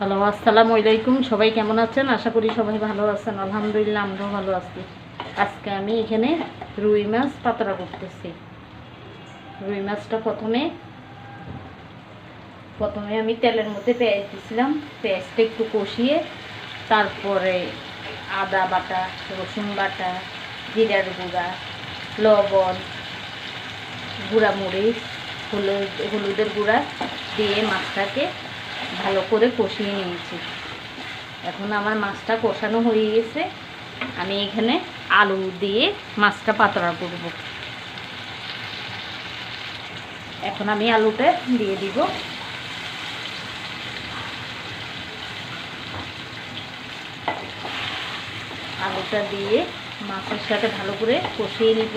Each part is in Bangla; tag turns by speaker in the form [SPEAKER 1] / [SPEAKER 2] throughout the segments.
[SPEAKER 1] হ্যালো, আসসালামু আলাইকুম। সবাই কেমন আছেন? আশা করি সবাই ভালো আছেন। আলহামদুলিল্লাহ, আমরাও ভালো আছি। আজকে আমি এখানে রুই মাছ পাতরা করতেছি। রুই মাছটা প্রথমে প্রথমে আমি তেলের মধ্যে পেঁয়াজ দিয়েছিলাম পেঁয়াজটা একটু কষিয়ে, তারপরে আদা বাটা, রসুন বাটা, জিরার গুঁড়া, লবণ গুঁড়া মরিচ হলুদ, হলুদের গুঁড়া দিয়ে মাছটাকে ভালো করে কষিয়ে নিয়েছি। এখন আমার মাছটা কষানো হয়ে গেছে। আমি এখানে আলু দিয়ে মাছটা পাতলা করব। এখন আমি আলুটা দিয়ে দিব। আলুটা দিয়ে মাছের সাথে ভালো করে কষিয়ে নিব।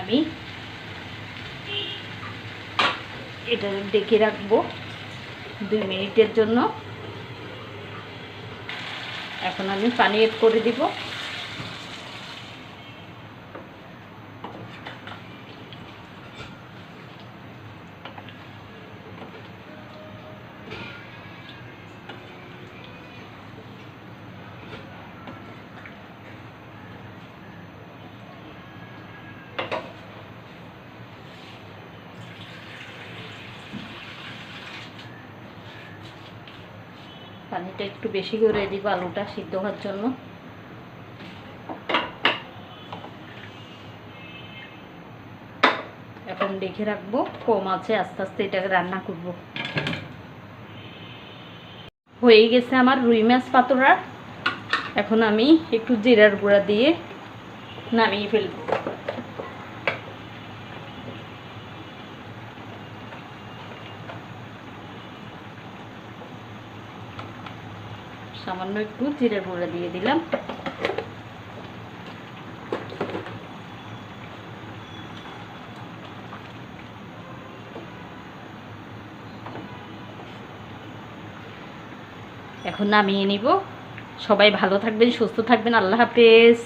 [SPEAKER 1] আমি এটা ডেকে রাখব দুই মিনিটের জন্য। এখন আমি পানি এড করে দিব। পানিটা একটু বেশি করে দিব আলুটা সিদ্ধ হওয়ার জন্য। এখন দেখে রাখব, কম আছে, আস্তে আস্তে এটাকে রান্না করব। হয়ে গেছে আমার রুই মাছ পাতোড়া এখন আমি একটু জিরার গুঁড়া দিয়ে নামিয়ে ফেলব। সামান্য একটু জিরে গুঁড়া দিয়ে দিলাম। এখন নামিয়ে নিব। সবাই ভালো থাকবেন, সুস্থ থাকবেন। আল্লাহ হাফেজ।